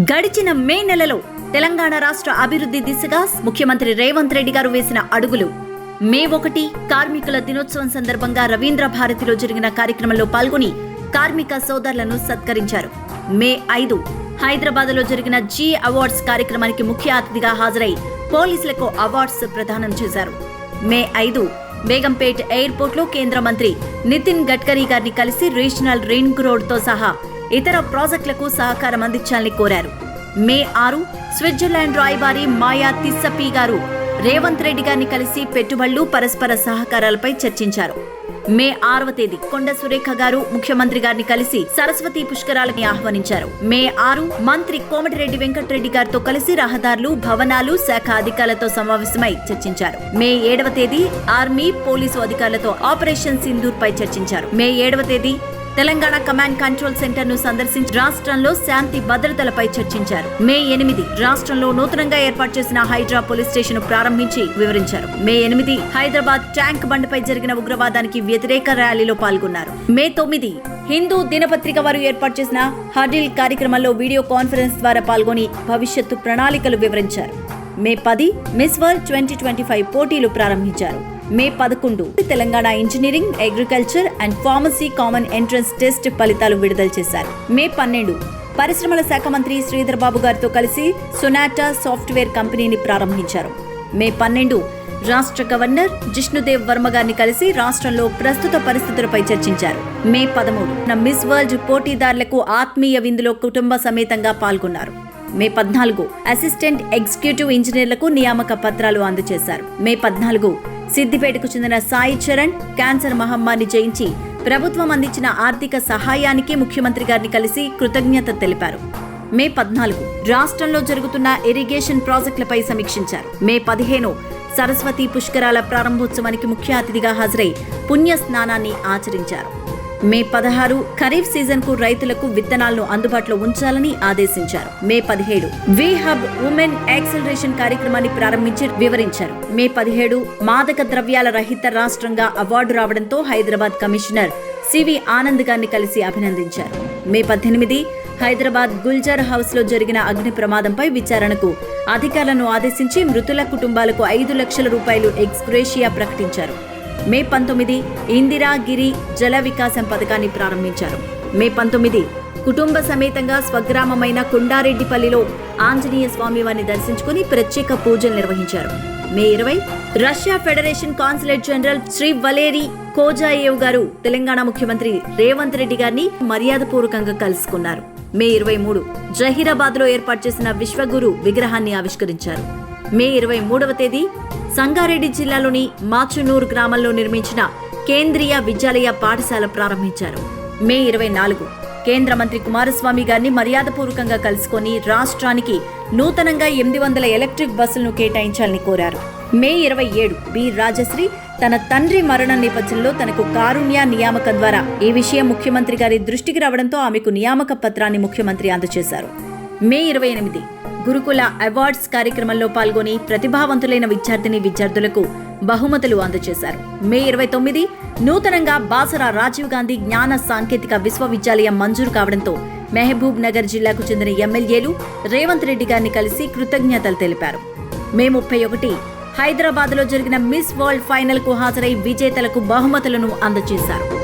గడిచిన మే నెలలో తెలంగాణ రాష్ట్ర అభివృద్ధి దిశగా ముఖ్యమంత్రి రేవంత్ రెడ్డి గారు వేసిన అడుగులు. మే ఒకటి కార్మికుల దినోత్సవం సందర్భంగా రవీంద్ర భారతిలో జరిగిన కార్యక్రమంలో పాల్గొని కార్మిక సోదరులను సత్కరించారు. మే ఐదు హైదరాబాద్లో జరిగిన జీ అవార్డ్స్ కార్యక్రమానికి ముఖ్య అతిథిగా హాజరై పోలీసులకు అవార్డ్స్ ప్రదానం చేశారు. మే ఐదు బేగంపేట్ ఎయిర్పోర్ట్లో కేంద్ర మంత్రి నితిన్ గడ్కరీ గారిని కలిసి రీజనల్ రింగ్ రోడ్తో సహా ఇతర ప్రాజెక్టులకు సహకారం అందించాలని కోరారు. మే ఆరు స్విట్జర్లాండ్ రాయబారి మాయా తిస్సపి గారు రేవంత్ రెడ్డి గారిని కలిసి పెట్టుబడులు పరస్పర సహకారాలపై చర్చించారు. మే ఆరవ తేదీ కొండ సురేఖ గారు ముఖ్యమంత్రి గారిని కలిసి సరస్వతి పుష్కరాలని ఆహ్వానించారు. మే ఆరు మంత్రి కోమటిరెడ్డి వెంకటరెడ్డి గారితో కలిసి రహదారులు భవనాలు శాఖ అధికారులతో సమావేశమై చర్చించారు. మే ఏడవ తేదీ ఆర్మీ పోలీసు అధికారులతో ఆపరేషన్ సింధూర్ పై చర్చించారు. మే ఏడవ తేదీ తెలంగాణ కమాండ్ కంట్రోల్ సెంటర్ను సందర్శించి రాష్ట్రంలో శాంతి భద్రతలపై చర్చించారు. మే ఎనిమిది రాష్ట్రంలో నూతనంగా ఏర్పాటు చేసిన హైడ్రా పోలీస్ స్టేషన్ ప్రారంభించి వివరించారు. మే ఎనిమిది హైదరాబాద్ ట్యాంక్ బండ్పై జరిగిన ఉగ్రవాదానికి వ్యతిరేక ర్యాలీలో పాల్గొన్నారు. మే తొమ్మిది హిందూ దినపత్రిక వారు ఏర్పాటు చేసిన హడిల్ కార్యక్రమంలో వీడియో కాన్ఫరెన్స్ ద్వారా పాల్గొని భవిష్యత్తు ప్రణాళికలు వివరించారు. మే పది Miss World twenty twenty five పోటీలు ప్రారంభించారు. మే పదకొండు. Telangana engineering agriculture and pharmacy common entrance test ఫలితాలు విడుదల చేశారు. మే పన్నెండు. పరిశ్రమల శాఖ మంత్రి శ్రీధర్ బాబు గారితో కలిసి సొనాటా సాఫ్ట్వేర్ కంపెనీని ప్రారంభించారు. మే పన్నెండు. రాష్ట్ర గవర్నర్ జిష్ణుదేవ్ వర్మ గారిని కలిసి రాష్ట్రంలో ప్రస్తుత పరిస్థితులపై చర్చించారు. మే పదమూడు. మిస్ వరల్డ్ పోటీదారులకు ఆత్మీయ విందులో కుటుంబ సమేతంగా పాల్గొన్నారు. మే పద్నాలుగు. అసిస్టెంట్ ఎగ్జిక్యూటివ్ ఇంజనీర్లకు నియామక పత్రాలు అందజేశారు. మే పద్నాలుగు. సిద్దిపేటకు చెందిన సాయి చరణ్ క్యాన్సర్ మహమ్మారిని జయించి ప్రభుత్వం అందించిన ఆర్థిక సహాయానికి ముఖ్యమంత్రి గారిని కలిసి కృతజ్ఞత తెలిపారు. మే పద్నాలుగు రాష్ట్రంలో జరుగుతున్న ఇరిగేషన్ ప్రాజెక్టులపై సమీక్షించారు. మే పదిహేను సరస్వతి పుష్కరాల ప్రారంభోత్సవానికి ముఖ్య అతిథిగా హాజరై పుణ్య స్నానాన్ని ఆచరించారు. మే పదహారు ఖరీఫ్ సీజన్కు రైతులకు విత్తనాలను అందుబాటులో ఉంచాలని ఆదేశించారు. మే పదిహేడు వి హబ్ ఉమెన్ యాక్సిలరేషన్ కార్యక్రమాన్ని ప్రారంభించి వివరించారు. మే పదిహేడు మాదక ద్రవ్యాల రహిత రాష్ట్రంగా అవార్డు రావడంతో హైదరాబాద్ కమిషనర్ సివి ఆనంద్ గారిని కలిసి అభినందించారు. మే పద్దెనిమిది హైదరాబాద్ గుల్జార్ హౌస్లో జరిగిన అగ్ని ప్రమాదంపై విచారణకు అధికారులను ఆదేశించి మృతుల కుటుంబాలకు ఐదు లక్షల రూపాయలు ఎక్స్గ్రేషియా ప్రకటించారు. మే పంతొమ్మిది ఇందిరాగిరి జల వికాసం పథకాన్ని ప్రారంభించారు. మే పంతొమ్మిది కుటుంబ సమేతంగా స్వగ్రామమైన కొండారెడ్డిపల్లిలో ఆంజనేయ స్వామి వారిని దర్శించుకుని ప్రత్యేక పూజలు నిర్వహించారు. మే ఇరవై Russia federation consulate general Shri Valery Kozaev గారు తెలంగాణ ముఖ్యమంత్రి రేవంత్ రెడ్డి గారిని మర్యాదపూర్వకంగా కలుసుకున్నారు. మే ఇరవై మూడు జహీరాబాద్లో ఏర్పాటు చేసిన విశ్వగురు విగ్రహాన్ని ఆవిష్కరించారు. మే ఇరవై మూడవ తేదీ సంగారెడ్డి జిల్లాలోని మాచునూరు గ్రామంలో నిర్మించిన కేంద్రీయ విద్యాలయ పాఠశాల ప్రారంభించారు. మే ఇరవై నాలుగు. కేంద్ర మంత్రి కుమారస్వామి గారిని మర్యాదపూర్వకంగా కలుసుకొని రాష్ట్రానికి నూతనంగా ఎనిమిది వందల ఎలక్ట్రిక్ బస్సులను కేటాయించాలని కోరారు. మే ఇరవై ఏడు. బి. రాజశ్రీ తన తండ్రి మరణ నేపథ్యంలో తనకు కారుణ్య నియామకం ద్వారా ఈ విషయం ముఖ్యమంత్రి గారి దృష్టికి రావడంతో ఆమెకు నియామక పత్రాన్ని ముఖ్యమంత్రి అందజేశారు. మే ఇరవై ఎనిమిది. గురుకుల అవార్డ్స్ కార్యక్రమంలో పాల్గొని ప్రతిభావంతులైన విద్యార్థిని విద్యార్థులకు బహుమతులు అందజేశారు. మే ఇరవై తొమ్మిది నూతనంగా బాసరా రాజీవ్ గాంధీ జ్ఞాన సాంకేతిక విశ్వవిద్యాలయం మంజూరు కావడంతో మెహబూబ్ నగర్ జిల్లాకు చెందిన ఎమ్మెల్యేలు రేవంత్ రెడ్డి గారిని కలిసి కృతజ్ఞతలు తెలిపారు. మే ముప్పై ఒకటి హైదరాబాద్లో జరిగిన మిస్ వరల్డ్ ఫైనల్కు హాజరై విజేతలకు బహుమతులను అందజేశారు.